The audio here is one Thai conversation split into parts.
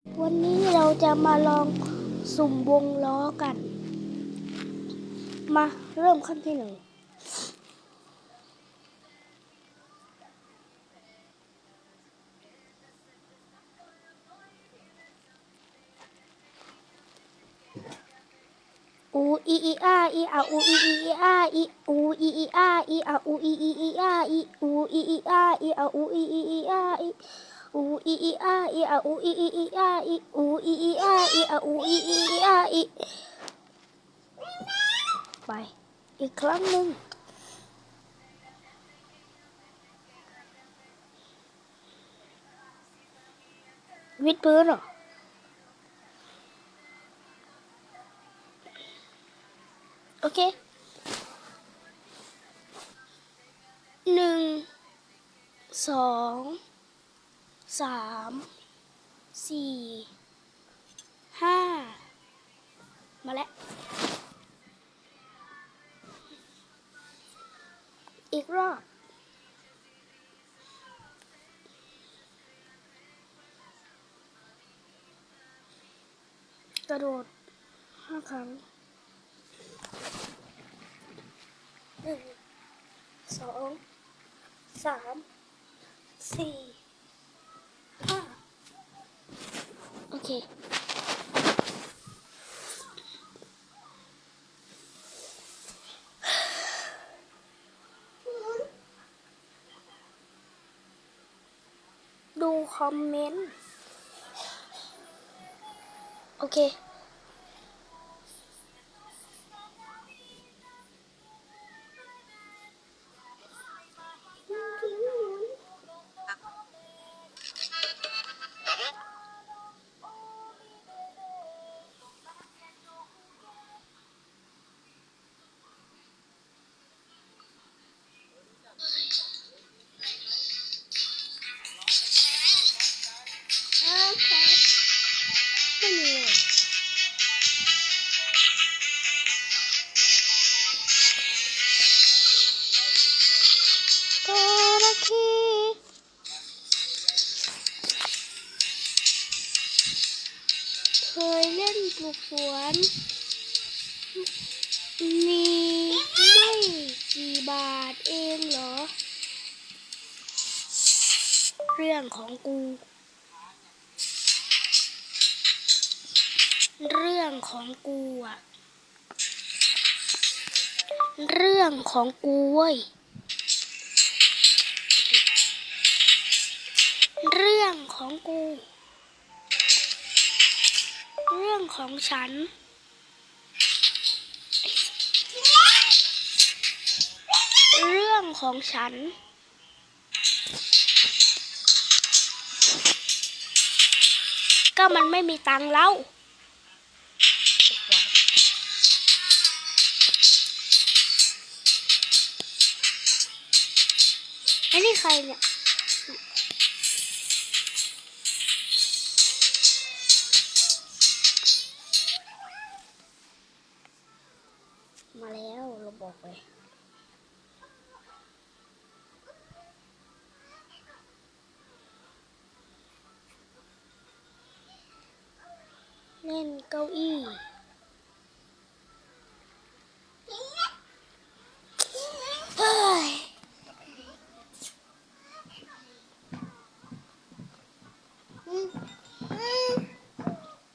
วันนี้เราจะมาลองสุ่มวงล้อกัน มาเริ่มขั้นที่หนึ่งอูอีอีอาอีอาอูอีอีอีอาอีอูอีอีอาอีอาอูอีอีอีอาอีอูอีอีอาอีอาอูอีอีอีอาอี อูอีอีอาอีอาอูอีอีอีอาอีอูอีอีอาอีอาอูอีอีอีอาอีไปอีกครั้งหนึ่งวิดพื้นเหรอโอเคหนึ่งสอง สามสี่ห้ามาแล้ว อีกรอบกระโดดห้าครั้งหนึ่งสองสามสี่ ห้า โอ เคดูคอมเมนต์ โอเค เล่นปลูกสวน มีไม่กี่บาทเองเหรอ เรื่องของกู เรื่องของกูอะเรื่องของกูเว้ยเรื่องของกู รื่องของฉัน เรื่องของฉัน ก็มันไม่มีตังค์แล้วอ้นี่ใครเนี่ย เล่นเก้าอี้เฮ้ย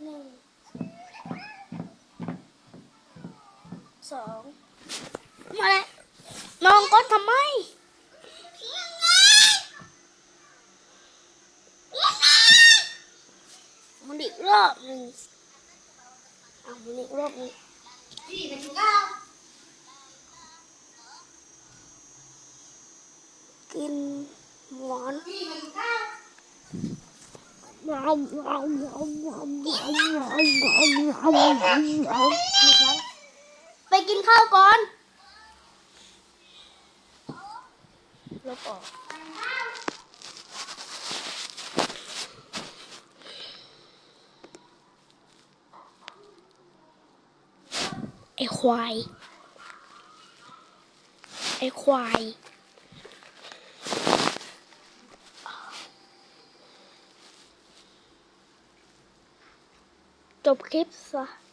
หนึ่งสอง มาแล้วน้องก็ทำไมมันอีกรอบหนึ่ง เอามันอีกรอบหนึงกินหวานไปกินข้าวก่อนลบออก ไอควาย ไอควาย จบคลิปซะ